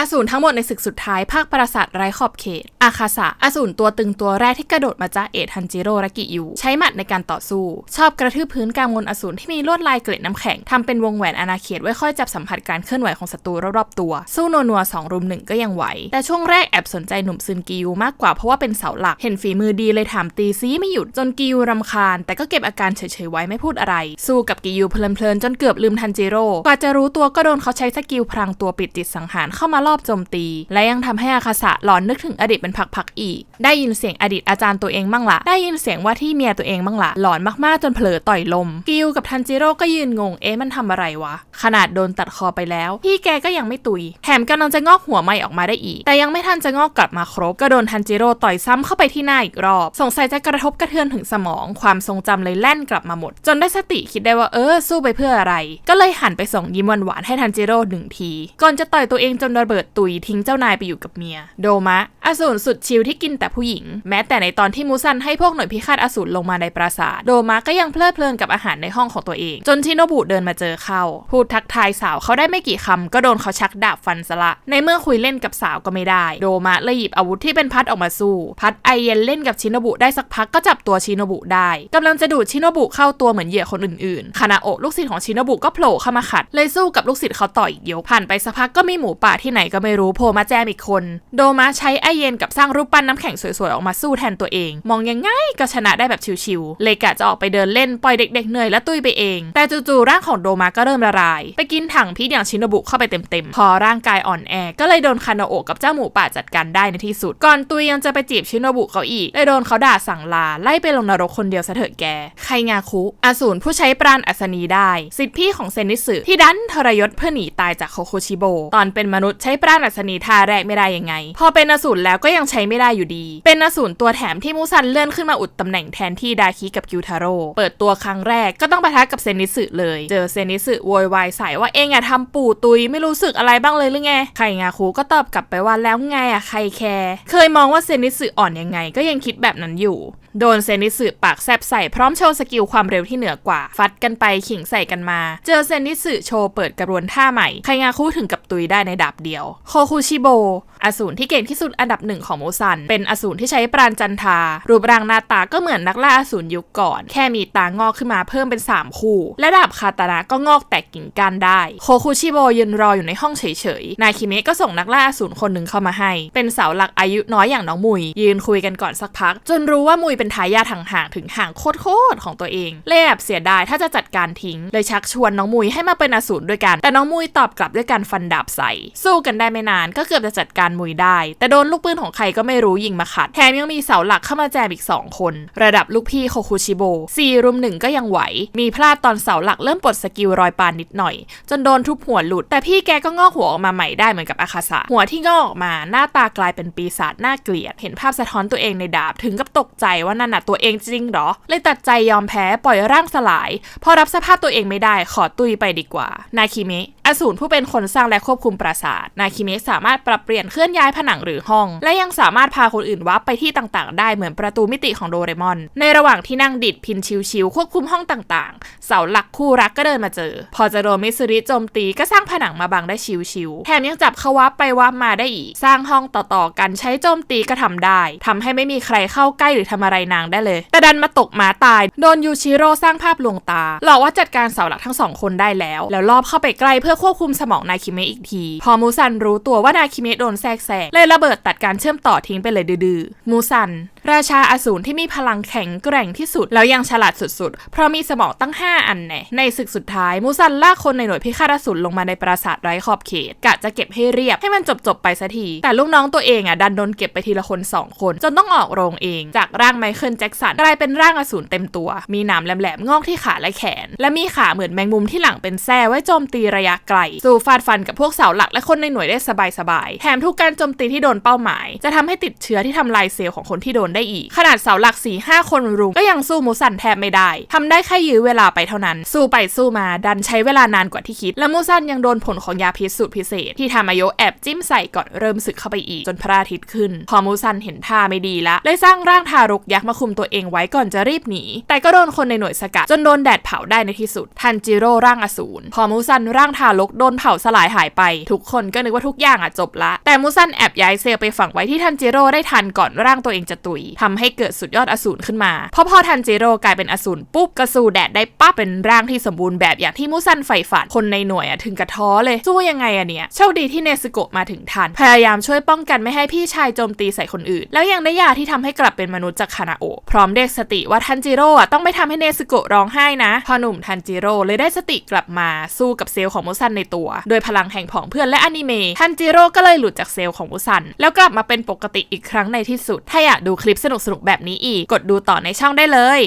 อสูรทั้งหมดในศึกสุดท้ายภาคปราสาทไร้ขอบเขต อาคาสะอสูรตัวตึงตัวแรกที่กระโดดมาจ้าเอทันจิโร่รากิยูใช้หมัดในการต่อสู้ ชอบกระทืบพื้นกลางมนอสูรที่มีลวดลายเกล็ดน้ำแข็งทำเป็นวงแหวนอาณาเขตไว้ค่อยจับสัมผัสการเคลื่อนไหวของศัตรูรอบๆตัว สู้นัวๆสองรุมหนึ่งก็ยังไหว แต่ช่วงแรกแอบสนใจหนุ่มซึนกิยูมากกว่าเพราะว่าเป็นเสาหลัก เห็นฝีมือดีเลยถามตีซีไม่หยุดจนกิยูรำคาญ แต่ก็เก็บอาการเฉยๆไว้ไม่พูดอะไร สู้กับกิยูเพลินๆจนเกือบลืมทันจิโร่กว่าจะรู้ตัวก็โดนเขาใช้สกิลพรางตัวปิดจิตสังหารเข้ามารอบโจมตี และยังทำให้อาคาสะหลอนนึกถึงอดีตเป็นพักๆอีก ได้ยินเสียงอดีตอาจารย์ตัวเองบ้างละได้ยินเสียงว่าที่เมียตัวเองบ้างละหลอนมากๆจนเผลอต่อยลม กิวกับทันจิโร่ก็ยืนงงเอ๊ะมันทำอะไรวะ ขนาดโดนตัดคอไปแล้ว พี่แกก็ยังไม่ตุย แถมกำลังจะงอกหัวใหม่ออกมาได้อีก แต่ยังไม่ทันจะงอกกลับมาครบ ก็โดนทันจิโร่ต่อยซ้ำเข้าไปที่หน้าอีกรอบ สงสัยจะกระทบกระเทือนถึงสมอง ความทรงจำเลยแล่นกลับมาหมด จนได้สติคิดได้ว่าเออสู้ไปเพื่ออะไร ก็เลยหันไปส่งยิ้มหวานๆให้ทันจิโร่หนึ่งที ก่อนจะต่อยตัวเองจนระเบิดตุยทิ้งเจ้านายไปอยู่กับเมีย โดมะ อสูรสุดชิลที่กินแต่ผู้หญิง แม้แต่ในตอนที่มูซันให้พวกหน่วยพิฆาตอสูรลงมาในปราสาท โดมะก็ยังเพลิดเพลินกับอาหารในห้องของตัวเอง จนชิโนบุเดินมาเจอเข้าพูดทักทายสาวเขาได้ไม่กี่คำก็โดนเขาชักดาบฟันซะละ ในเมื่อคุยเล่นกับสาวก็ไม่ได้ โดมะเลยหยิบอาวุธที่เป็นพัดออกมาสู้ พัดไอเย็นเล่นกับชิโนบุได้สักพักก็จับตัวชิโนบุได้กำลังจะดูดชิโนบุเข้าตัวเหมือนเหยื่อคนอื่นๆคานาโอะลูกศิษย์ของชิโนบุก็โผล่เข้ามาขัด เลยสู้กับลูกศิษย์เขาต่ออีกยอะผ่านไปสักพักก็มีหมูป่าที่ไหนก็ไม่รู้โผล่มาแจมอีกคน โดมะใช้ไอเย็นกับสร้างรูปปั้นน้ำแข็งสวยๆ ออกมาสู้แทนตัวเอง มองยังไงก็ชนะได้แบบชิวๆเลยกะจะออกไปเดินเล่นปล่อยเด็กๆเหนื่อยและตุ้ยไปเอง แต่จู่ๆร่างของโดมะก็เริ่มละลาย ไปกินถังพิษอย่างชินบุเข้าไปเต็มๆ พอร่างกายอ่อนแอ ก็เลยโดนคานาโอะกับเจ้าหมูป่าจัดการได้ในที่สุด ก่อนตุยยังจะไปจีบชินบุเขาอีกเลยโดนเขาด่าสั่งลาไล่ไปลงนรกคนเดียวซะเถิดแกไคงาคุอสูรผู้ใช้ปราณอัศนีได้ สิทธิพี่ของเซนิสึที่ดันทรยศเพื่อหนีตายจากโคโคชิโบ ตอนเป็นมนุษย์ใช้ปราณอัศนีท่าแรกไม่ได้ยังไง พอเป็นอสูรแล้วก็ยังใช้ไม่ได้อยู่ดี เป็นอสูรตัวแถมที่มูซันเลื่อนขึ้นมาอุดตำแหน่งแทนที่ดาคิกับกิวทาโร่เปิดตัวครั้งแรกก็ต้องปะทะกับเซนิสึเลย เจอเซนิสึโวยวายใส่ว่าเองอะทำปู่ตุยไม่รู้สึกอะไรบ้างเลยหรือไงไคงาคุก็ตอบกลับไปว่าแล้วไงอะใครแคร์เคยมองว่าเซนิสึอ่อนยังไงก็ยังคิดแบบนั้นอยู่โดนเซนิสึปากแซบใส่พร้อมโชว์สกิลความเร็วที่เหนือกว่า ฟัดกันไปขิงใส่กันมา เจอเซนิสึโชว์เปิดกระบวนท่าใหม่ไคงาคุถึงกับ ตุยได้ในดาบเดียว โคคุชิโบ อสูรที่เก่งที่สุดอันดับหนึ่งของโมซัน เป็นอสูรที่ใช้ปราณจันทา รูปร่างหน้าตาก็เหมือนนักล่าอสูรยุคก่อน แค่มีตางอกขึ้นมาเพิ่มเป็น 3 คู่ และดาบคาตานะก็งอกแตกกิ่งก้านได้ โคคุชิโบยืนรออยู่ในห้องเฉยๆ นาคิเมะก็ส่งนักล่าอสูรคนหนึ่งเข้ามาให้ เป็นเสาหลักอายุน้อยอย่างน้องมุย ยืนคุยกันก่อนสักพัก จนรู้ว่ามุยเป็นทายาทห่างๆถึงห่างโคตรๆของตัวเองเลยแอบเสียดายถ้าจะจัดการทิ้ง เลยชักชวนน้องมุยให้มาเป็นอสูรด้วยกัน แต่น้องมุยตอบกลับด้วยการฟันดาบใส่ สู้กันได้ไม่นานก็เกือบจะจัดการมุยได้ แต่โดนลูกปืนของใครก็ไม่รู้ยิงมาขัด แถมยังมีเสาหลักเข้ามาแจมอีก 2 คน ระดับลูกพี่โคคุชิโบสี่รุมหนึ่งก็ยังไหว มีพลาดตอนเสาหลักเริ่มปลดสกิลรอยปานนิดหน่อย จนโดนทุบหัวหลุด แต่พี่แกก็งอกหัวออกมาใหม่ได้เหมือนกับอาคาสะหัวที่งอกออกมาหน้าตากลายเป็นปีศาจน่าเกลียด เห็นภาพสะท้อนตัวเองในดาบถึงกับตกใจว่านั่นน่ะตัวเองจริงหรอ เลยตัดใจยอมแพ้ปล่อยร่างสลาย พอรับสภาพตัวเองไม่ได้ขอตุยไปดีกว่า นาคิเมะอสูรผู้เป็นคนสร้างและควบคุมปราสาท นาคิเมะสามารถปรับเปลี่ยนเคลื่อนย้ายผนังหรือห้อง และยังสามารถพาคนอื่นวับไปที่ต่างๆ ได้เหมือนประตูมิติของโดเรมอน ในระหว่างที่นั่งดิดพินชิวๆควบคุมห้องต่างๆ เสาหลักคู่รักก็เดินมาเจอ พอจะโดนมิสริโจมตีก็สร้างผนังมาบังได้ชิวๆแถมยังจับเขาวับไปวับมาได้อีก สร้างห้องต่อๆกันใช้โจมตีก็ทำได้ทำให้ไม่มีใครเข้าใกล้หรือทำอะไรนางได้เลย แต่ดันมาตกหมาตาย โดนยูชิโร่สร้างภาพลวงตาหลอกว่าจัดการเสาหลักทั้งสองคนได้แล้ว แล้วลอบเข้าไปใกล้เพื่อควบคุมสมองนายคิเมะอีกที พอมูซันรู้ตัวว่านาคิเมะโดนแทรกแซงเลยระเบิดตัดการเชื่อมต่อทิ้งไปเลยดื้อๆมูซัน ราชาอสูรที่มีพลังแข็งแกร่งที่สุด แล้วยังฉลาดสุดๆ เพราะมีสมองตั้ง 5 อันแน่ในศึกสุดท้าย มูซันลากคนในหน่วยพิฆาตอสูรลงมาในปราสาทไร้ขอบเขตกะจะเก็บให้เรียบให้มันจบๆไปสักทีแต่ลูกน้องตัวเองอะดันโดนเก็บไปทีละคนสองคน จนต้องออกโรงเอง จากร่างไมเคิลแจ็คสันกลายเป็นร่างอสูรเต็มตัว มีหนามแหลมๆงอกที่ขาและแขน และมีขาเหมือนแมงมุมที่หลังเป็นแส้ไว้โจมตีระยะไกลสู้ฟาดฟันกับพวกกเสาหลักและคนในหน่วยได้สบายๆ แถมถูกการโจมตีที่โดนเป้าหมาย จะทำให้ติดเชื้อที่ทำลายเซลล์ของคนที่โดนได้อีก ขนาดเสาหลัก4ี่ห้าคนรุมก็ยังสู้มูซันแทบไม่ได้ทำได้แค่ยื้อเวลาไปเท่านั้น สู้ไปสู้มาดันใช้เวลานานกว่าที่คิด และมูซันยังโดนผลของยาพิษสูตรพิเศษ ที่ทามาโยแอบจิ้มใส่ก่อนเริ่มศึกเข้าไปอีกจนพระอาทิตย์ขึ้น พอมูซันเห็นท่าไม่ดีละเลยสร้างร่างทารกยักษ์มาคุมตัวเองไว้ก่อนจะรีบหนี แต่ก็โดนคนในหน่วยสกัดจนโดนแดดเผาได้ในที่สุดทันจิโร่ร่างอสูรพอมูซันร่างทารกโดนเผาสลายหายไป ทุกคนก็นึกว่าทุกอย่างอะจบละ แต่มูซันแอบย้ายเซลล์ไปฝังไว้ที่ทันจิโร่ได้ทันก่อนร่างตัวเองจะตุยทำให้เกิดสุดยอดอสูรขึ้นมา เพราะพอทันจิโร่กลายเป็นอสูรปุ๊บก็สู้แดดได้ปั๊บเป็นร่างที่สมบูรณ์แบบอย่างที่มูซันใฝ่ฝันคนในหน่วยอะถึงกระท้อเลยสู้ยังไงอะเนี่ยโชคดีที่เนซึโกะมาถึงทันพยายามช่วยป้องกันไม่ให้พี่ชายโจมตีใส่คนอื่น แล้วยังได้ยาที่ทำให้กลับเป็นมนุษย์จากคานาโอพร้อมเรียกสติว่าทันจิโร่อะต้องไม่ทำให้เนซึโกะร้องไห้นะพอหนุ่มทันจิโร่เลยได้สติกลับมาสู้กับเซลล์ของมูซันในตัว โดยพลังแห่งผองเพื่อนและอนิเมะทันจิโร่ก็เลยหลุดจากเซลล์ของอุซัน แล้วกลับมาเป็นปกติอีกครั้งในที่สุด ถ้าอยากดูคลิปสนุกๆแบบนี้อีก กดดูต่อในช่องได้เลย